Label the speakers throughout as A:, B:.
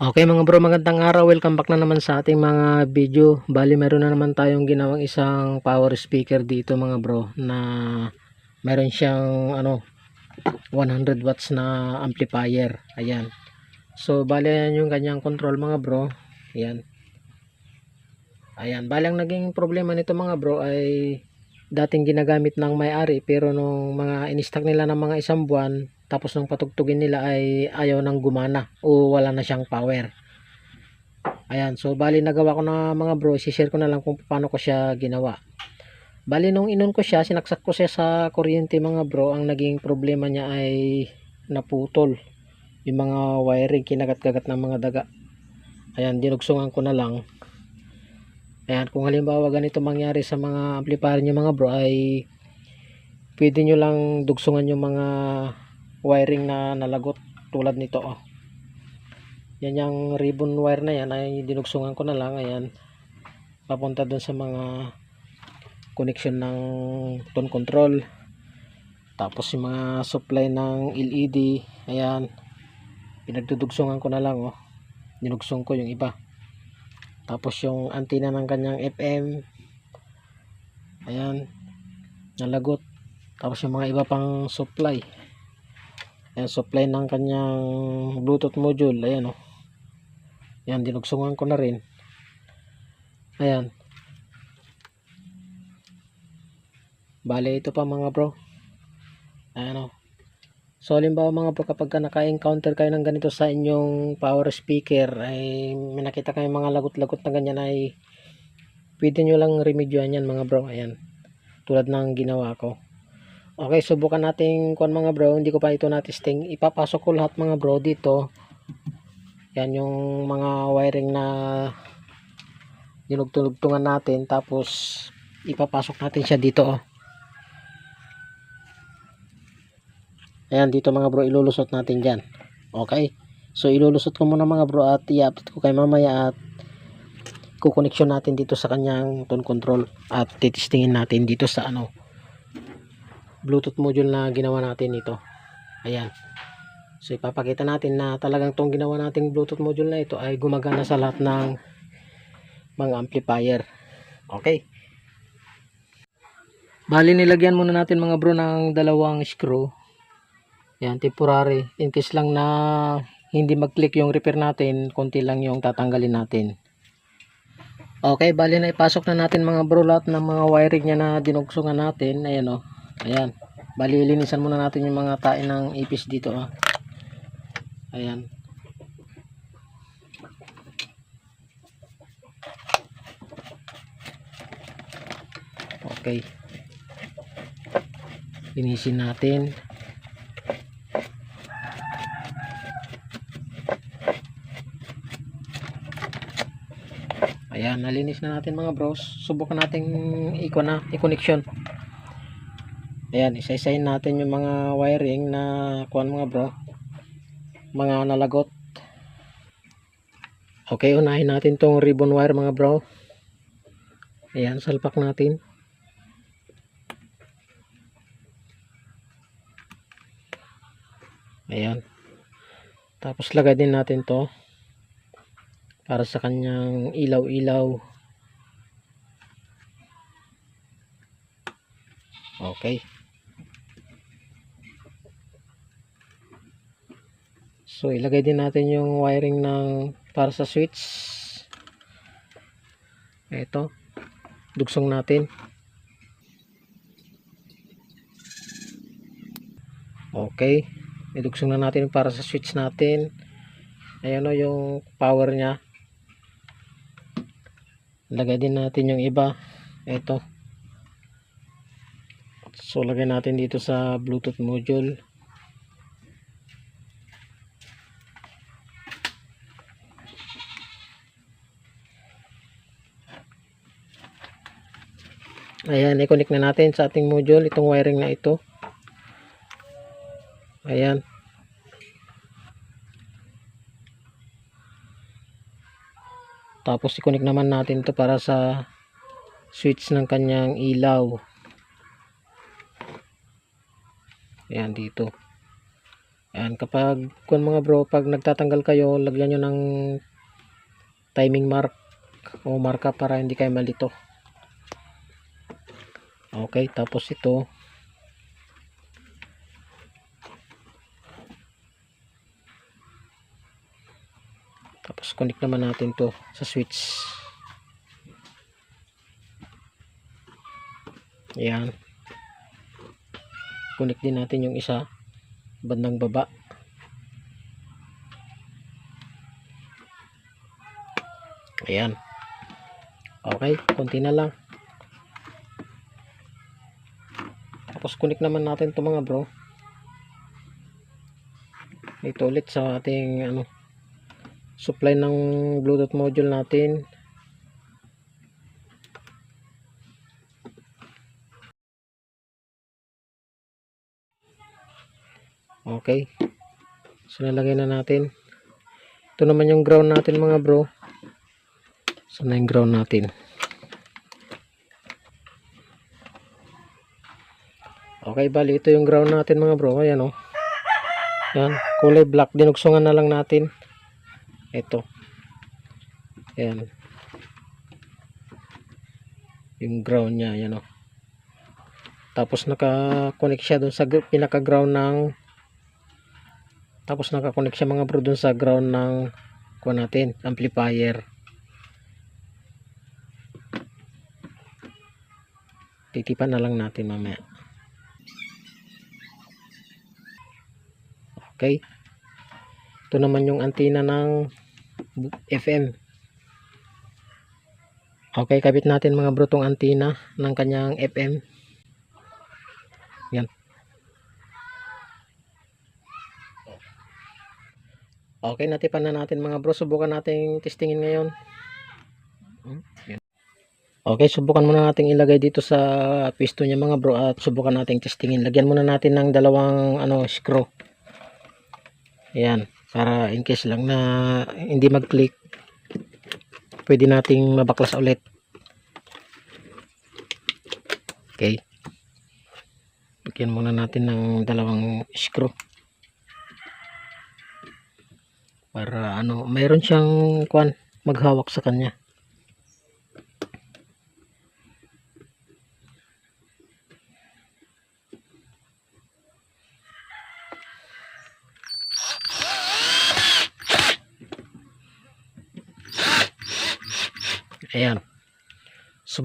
A: Okay mga bro, magandang araw. Welcome back na naman sa ating mga video. Bali, meron na naman tayong ginawang isang power speaker dito mga bro na meron siyang ano 100 watts na amplifier. Ayan. So, bali yan yung kanyang control mga bro. Ayan. Ayan. Bali ang naging problema nito mga bro ay dating ginagamit ng may-ari pero nung mga in-stock nila ng mga isang buwan tapos nung patugtugin nila ay ayaw nang gumana o wala na siyang power. Ayan so bali nagawa ko na mga bro share ko na lang kung paano ko siya ginawa. Bali nung inon ko siya sinaksak ko siya sa kuryente mga bro ang naging problema niya ay naputol yung mga wiring kinagat-kagat ng mga daga. Ayan dinugsungan ko na lang ayan kung halimbawa ganito mangyari sa mga amplifier niyo mga bro ay pwede nyo lang dugsungan yung mga wiring na nalagot tulad nito oh. yan yung ribbon wire na yan ay dinugsungan ko na lang ayan. Papunta dun sa mga connection ng tone control. Tapos yung mga supply ng LED ayan. Pinagdudugsungan ko na lang oh. Dinugsong ko yung iba tapos yung antenna ng kanyang FM ayan nalagot tapos yung mga iba pang supply Ayan, supply ng kanyang Bluetooth module. Ayan, oh. Ayan, dinugsungan ko na rin. Ayan. Bale, ito pa mga bro. Ayan, oh. So, halimbawa mga bro, kapag ka naka-encounter kayo ng ganito sa inyong power speaker, ay may nakita kayo mga lagot-lagot na ganyan ay pwede nyo lang remedyoan yan mga bro. Ayan. Tulad ng ginawa ko. Okay, subukan natin kuan mga bro. Hindi ko pa ito na-testing. Ipapasok ko lahat mga bro dito. Yan yung mga wiring na dinugtungtungan natin. Tapos, ipapasok natin siya dito. Oh. Ayan, dito mga bro. Ilulusot natin dyan. Okay. So, ilulusot ko muna mga bro at i-update ko kay mamaya at kukoneksyon natin dito sa kanyang tone control at titistingin natin dito sa ano Bluetooth module na ginawa natin ito. Ayan. So ipapakita natin na talagang tong ginawa nating Bluetooth module na ito ay gumagana sa lahat ng mga amplifier. Okay. Bali nilagyan muna natin mga bro ng dalawang screw. Yan, temporary. In case lang na hindi mag-click yung repair natin, konti lang yung tatanggalin natin. Okay, bali na ipasok na natin mga bro lahat ng mga wiring niya na dinugsungan natin. Ayan o. Oh. Ayan. Bali, linisan muna natin yung mga tain ng ipis dito. Ah. Ayan. Okay. Linisin natin. Ayan, nalinis na natin mga bros. Subukan natin i-con na, i-connection. Ayan, isa-isahin natin yung mga wiring na kuan mga bro. Mga nalagot. Okay, unahin natin tong ribbon wire mga bro. Ayan, salpak natin. Ayan. Tapos lagay din natin to para sa kanyang ilaw-ilaw. Okay. So ilagay din natin yung wiring ng para sa switch. Ito. Dugsong natin. Okay. Idugsong na natin para sa switch natin. Ayan o yung power niya. Lagay din natin yung iba. Ito. So lagay natin dito sa Bluetooth module. Ayan, i-connect na natin sa ating module itong wiring na ito. Ayan. Tapos i-connect naman natin ito para sa switch ng kanyang ilaw. Ayan dito. Yan, kapag kung mga bro, pag nagtatanggal kayo, lagyan nyo ng timing mark o marka para hindi kayo malito. Okay, tapos ito, tapos connect naman natin to sa switch. Yan. Connect din natin yung isa bandang baba. Ayan. Okay, konti na lang. Tapos connect naman natin to mga bro. Ito ulit sa ating ano supply ng Bluetooth module natin. Okay. So nalagay na natin. Ito naman yung ground natin mga bro. So na yung ground natin. Okay, bali ito yung ground natin mga bro. Ayan oh. Yan, kulay black. Dinugsungan na lang natin. Ito. Ayan. Yung ground niya, ayan oh. Tapos naka-connect siya dun sa gr- pinaka-ground ng tapos naka-connect siya mga bro dun sa ground ng kuha natin, amplifier. Titipan na lang natin mamaya. Okay. Ito naman yung antenna ng FM. Okay, kabit natin mga bro tong antenna ng kanyang FM. Yan. Okay, natipan na natin mga bro. Subukan nating testingin ngayon. Okay, subukan muna nating ilagay dito sa pisto niya mga bro at subukan nating testingin. Lagyan muna natin ng dalawang ano screw. Ayan, para in case lang na hindi mag-click, pwede nating mabaklas ulit. Okay. Lagyan muna natin ng dalawang screw. Para ano, mayroon siyang kwan, maghawak sa kanya.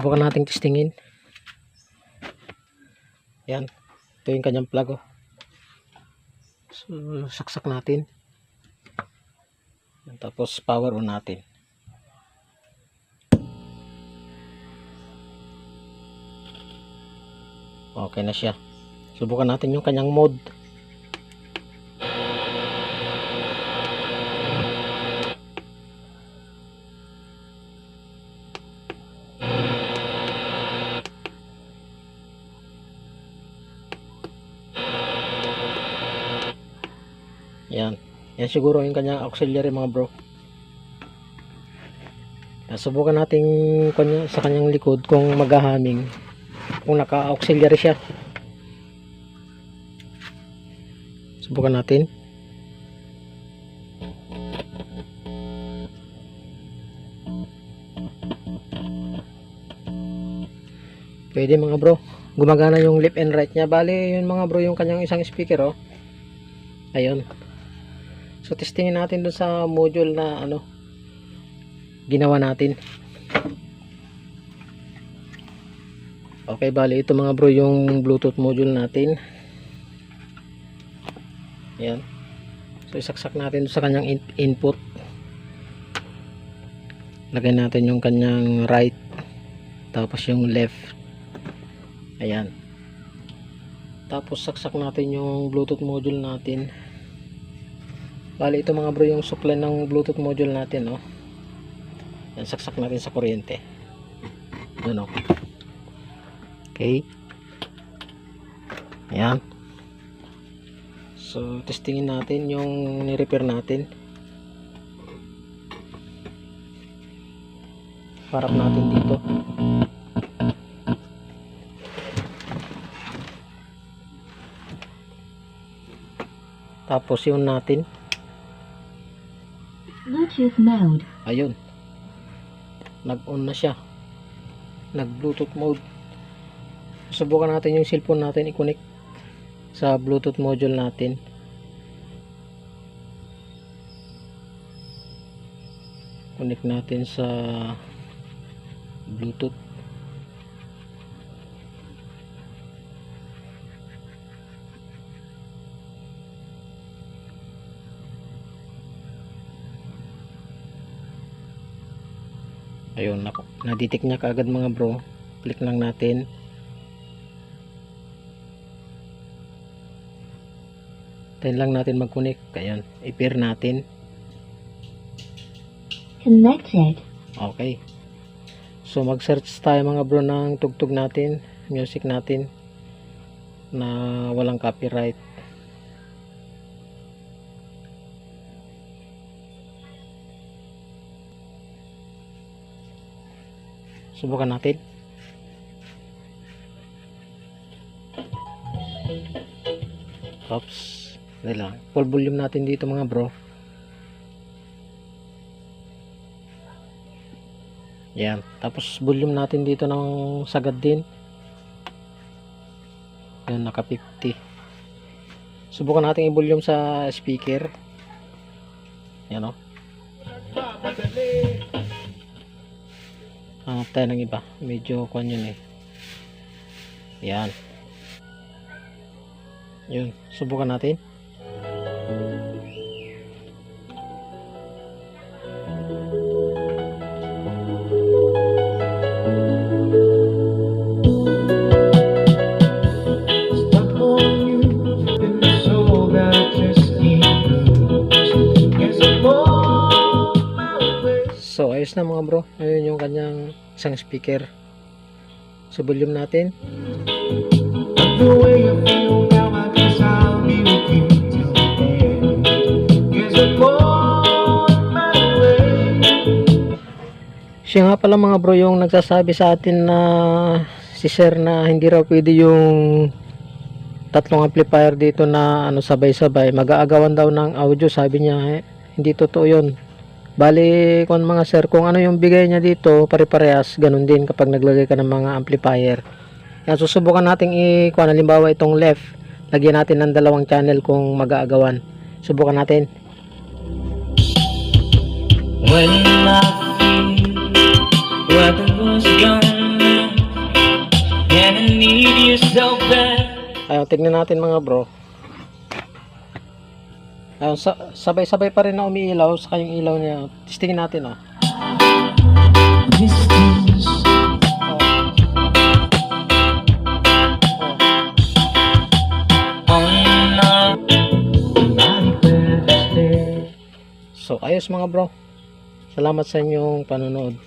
A: Subukan nating testingin. Ayan. Ito yung kanyang plug. Oh. So, saksak natin. Tapos power on natin. Okay na siya. Subukan natin yung kanyang mode. Yan. Siguro yung kanyang auxiliary mga bro. Subukan natin kanya, sa kanyang likod kung maghahaming. Kung naka-auxiliary siya. Subukan natin. Pwede mga bro. Gumagana yung left and right niya. Bali, yun mga bro yung kanyang isang speaker oh. Ayun. So testingin natin dun sa module na ano ginawa natin. Okay, bali ito mga bro yung Bluetooth module natin. Ayan. So isaksak natin sa kanyang in- input. Lagay natin yung kanyang right tapos yung left. Ayan. Tapos saksak natin yung Bluetooth module natin. Bali ito mga bro yung supply ng Bluetooth module natin, no. Yan saksak natin sa kuryente. Yan oh. Okay. Ayan. So testingin natin yung ni-repair natin. Harap natin dito. Tapos yun natin.
B: Bluetooth mode.
A: Ayun. Nag-on na siya. Nag-Bluetooth mode. Subukan natin yung cellphone natin i-connect sa Bluetooth module natin. Connect natin sa Bluetooth. Ayun nako nadetect niya kaagad mga bro. Click lang natin. Tayo lang natin mag connect ayan i-pair natin.
B: Connected.
A: okay. So mag search tayo mga bro ng tugtog natin music natin na walang copyright subukan natin Oops. Dali lang. Full volume natin dito mga bro. Yan. Tapos volume natin dito ng sagad din. Yan, naka 50. Subukan natin i-volume sa speaker. Yan o. Hanap tayo ng iba. Medyo kwan yun eh. Yan. Yun. Subukan natin. Na mga bro. Ayun yung kanyang isang speaker. So, volume natin.
C: The way you way.
A: Siya nga pala mga bro yung nagsasabi sa atin na si sir na hindi raw pwede yung tatlong amplifier dito na ano sabay-sabay. Mag-aagawan daw ng audio sabi niya eh. Hindi totoo yun. Bali kung mga sir kung ano yung bigay niya dito pare-parehas ganun din kapag naglagay ka ng mga amplifier. Yan susubukan nating i kung halimbawa itong left lagyan natin ng dalawang channel kung mag-aagawan. Subukan natin.
C: When I feel what was gone, and I need you so bad.
A: Ayun, tignan natin mga bro. Ayun, sa- sabay-sabay pa rin na umiilaw sa kanyang ilaw niya. Testingin natin oh. So, ayos mga bro. Salamat sa inyong panonood.